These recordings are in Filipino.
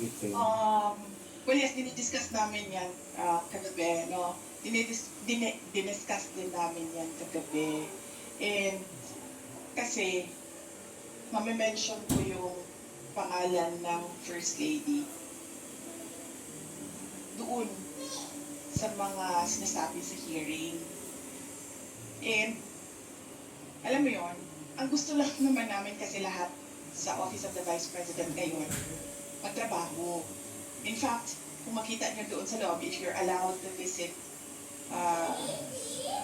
Okay. Um, well, yes, dinidiscuss namin yan uh, kagabi, no? Dinidis, din, diniscuss din namin yan kagabi. And kasi, mamimension ko yung pangalan ng First Lady doon sa mga sinasabi sa hearing. And, alam mo yon ang gusto lang naman namin kasi lahat sa Office of the Vice President ngayon, magtrabaho. In fact, kung makita niyo doon sa lobby, if you're allowed to visit uh,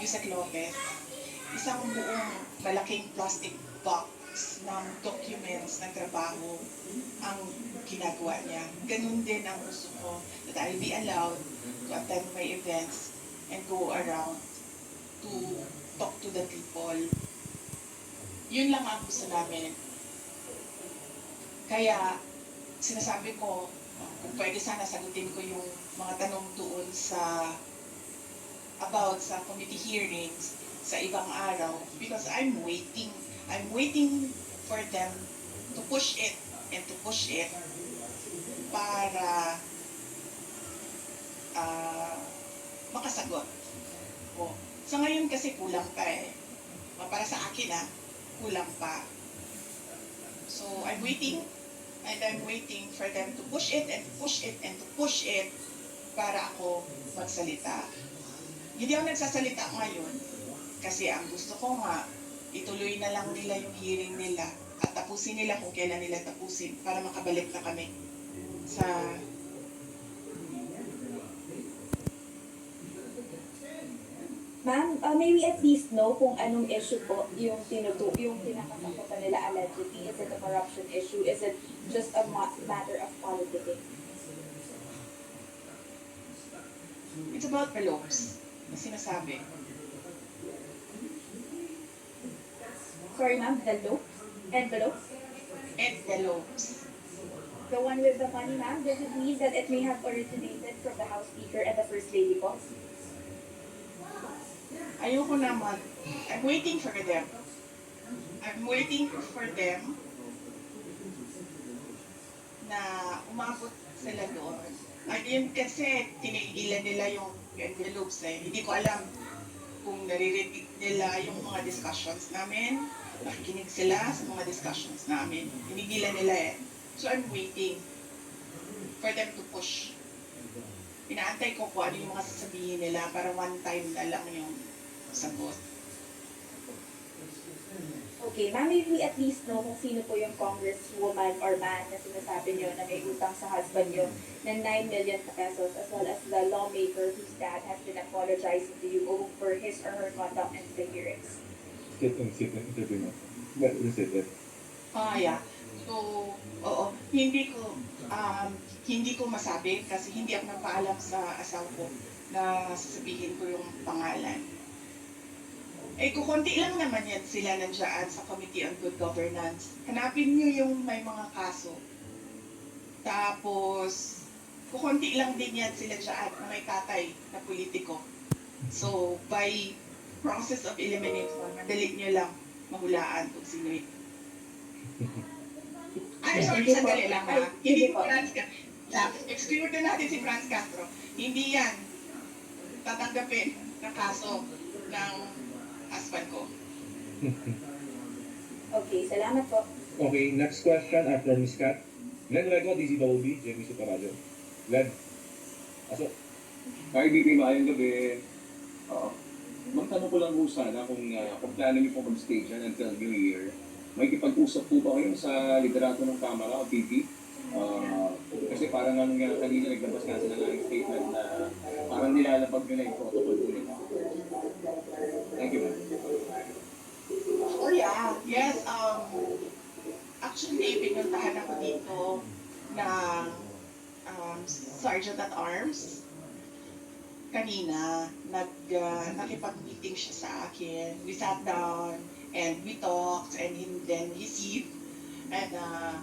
Yusek Lopez, isang buong malaking plastic box ng documents ng trabaho ang ginagawa niya. Ganun din ang gusto ko that I'll be allowed to attend my events and go around to talk to the people. Yun lang ang gusto namin. Kaya, sinasabi ko, kung pwede sana sagutin ko yung mga tanong doon sa about sa committee hearings sa ibang araw because I'm waiting. I'm waiting for them to push it and to push it para ah, makasagot. O, sa ngayon kasi kulang pa eh. Para sa akin ah, kulang pa. So, I'm waiting and I'm waiting for them to push it and push it and to push it para ako magsalita. Hindi ako nagsasalita ngayon kasi ang gusto ko nga, ituloy na lang nila yung hearing nila at tapusin nila kung kailan nila tapusin para makabalik na kami sa Ma'am, uh, may we at least know kung anong issue po yung tinutu yung pinakasakutan nila allegedly? Is it a corruption issue? Is it just a ma- matter of politicking? It's about envelopes na sinasabi. Sorry ma'am, the loop? Envelope? Envelopes. The one with the money ma'am, does it mean that it may have originated from the House Speaker and the First Lady po? Ayoko naman. I'm waiting for them. I'm waiting for them na umabot sila doon. Ayun kasi tinigilan nila yung envelopes eh. Hindi ko alam kung naririnig nila yung mga discussions namin. Nakikinig sila sa mga discussions namin. Tinigilan nila eh. So I'm waiting for them to push. Inaantay ko kung ano yung mga sasabihin nila para one time na lang yung sagot. Okay, ma'am, may we at least know kung sino po yung congresswoman or man na sinasabi niyo na may utang sa husband niyo ng 9 million pesos as well as the lawmaker whose dad has been apologizing to you over his or her conduct the hearings. Sit and sit and interview is it. Ah, yeah. So, oo, hindi ko, um, hindi ko masabi kasi hindi ako nagpaalam sa asawa ko na sasabihin ko yung pangalan. Eh, kukunti lang naman yan sila nandiyan sa Committee on Good Governance. Hanapin niyo yung may mga kaso. Tapos, kukunti lang din yan sila dyan na may tatay na politiko. So, by process of elimination, madali niyo lang mahulaan kung sino yun. Ay, sorry, Sige po. sandali lang ha. Hindi po po. Franz Castro. Exclude na natin si Franz Castro. Hindi yan tatanggapin na kaso ng husband ko. Okay, salamat po. okay, next question after Miss Kat. Glenn Rego, DZWB, Jamie Superadio. Glenn. Aso. Hi, BP, maayong gabi. Oo. Magtanong ko lang po sana kung, uh, kung plano niyo po mag-stage yan until New Year. May kipag-usap po ba kayo sa liderato ng Kamara o BP? Ah, kasi parang nga kanina naglabas nga sila ng statement na parang nilalapag nila yung protocol po nila. Thank you, ma'am. Oh yeah, yes. Um, actually, pinuntahan ako dito ng um, Sergeant at Arms. Kanina, nag, uh, nakipag-meeting siya sa akin. We sat down and we talked and he, then he said, and uh,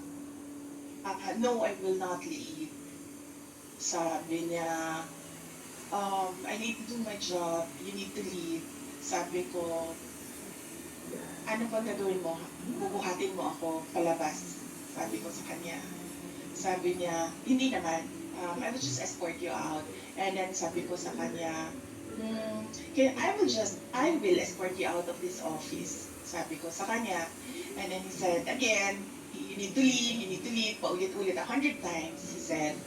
uh, no, I will not leave. Sabi niya, um, I need to do my job. You need to leave. Sabi ko, ano bang gagawin mo? Bubuhatin mo ako palabas. Sabi ko sa kanya. sabi niya, hindi naman. Um, I will just escort you out. And then sabi ko sa kanya, hmm, can, I will just, I will escort you out of this office. Sabi ko sa kanya. And then he said, again, you need to leave, you need to leave. Paulit-ulit a hundred times, he said,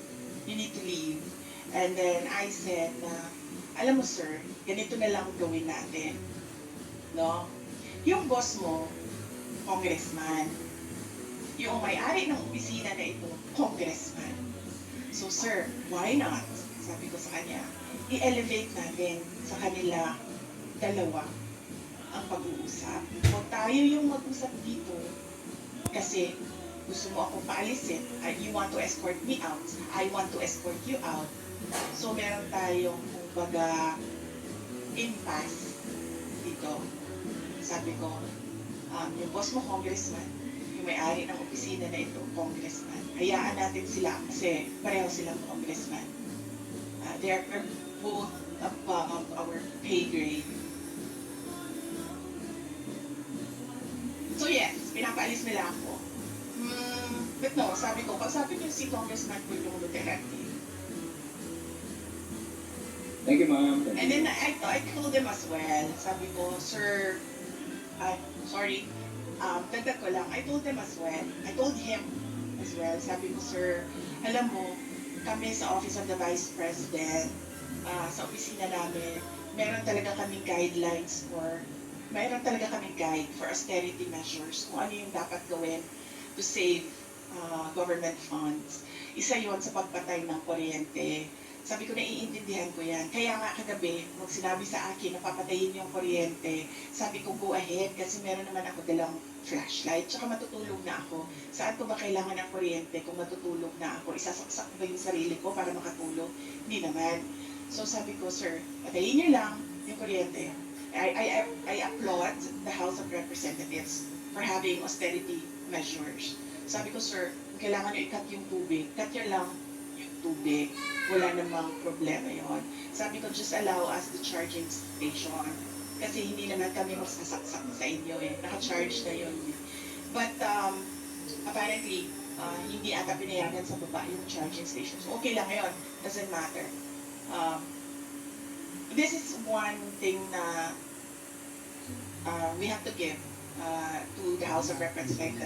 you need to leave. And then I said na, alam mo sir, ganito na lang gawin natin. No? Yung boss mo, congressman. Yung may-ari ng opisina na ito, congressman. So sir, why not? Sabi ko sa kanya, i-elevate natin sa kanila dalawa ang pag-uusap. Huwag tayo yung mag-usap dito kasi gusto mo akong paalisin. You want to escort me out. I want to escort you out. So meron tayong kumbaga impasse dito. Sabi ko, um, yung boss mo congressman, yung may-ari ng opisina na ito, congressman. Hayaan natin sila kasi pareho silang congressman. Uh, they are both above our pay grade. So yes, pinapaalis nila ako. Hmm, but no, sabi ko, pag sabi niyo si Congressman Pulong Duterte, Thank you, ma'am. And then I, I told him as well, sabi ko, sir, uh, sorry, um, dagdag ko lang, I told him as well, I told him as well, sabi ko, sir, alam mo, kami sa Office of the Vice President, uh, sa opisina namin, meron talaga kaming guidelines for, meron talaga kaming guide for austerity measures, kung ano yung dapat gawin to save uh, government funds. Isa yon sa pagpatay ng kuryente, sabi ko, naiintindihan ko yan. Kaya nga kagabi, nung sinabi sa akin na papatayin yung kuryente, sabi ko, go ahead, kasi meron naman ako dalang flashlight, tsaka matutulog na ako. Saan ko ba kailangan ng kuryente kung matutulog na ako? Isasaksak ba yung sarili ko para makatulog? Hindi naman. So sabi ko, sir, patayin niyo lang yung kuryente. I, I, I, applaud the House of Representatives for having austerity measures. Sabi ko, sir, kailangan nyo i-cut yung tubig, cut nyo lang tubig. Wala namang problema yon. Sabi ko, just allow us the charging station. Kasi hindi naman kami magsasaksak sa inyo eh. Naka-charge na yun. eh. But um, apparently, uh, hindi ata pinayagan sa baba yung charging station. So okay lang yun. Doesn't matter. Um, this is one thing na uh, we have to give uh, to the House of Representatives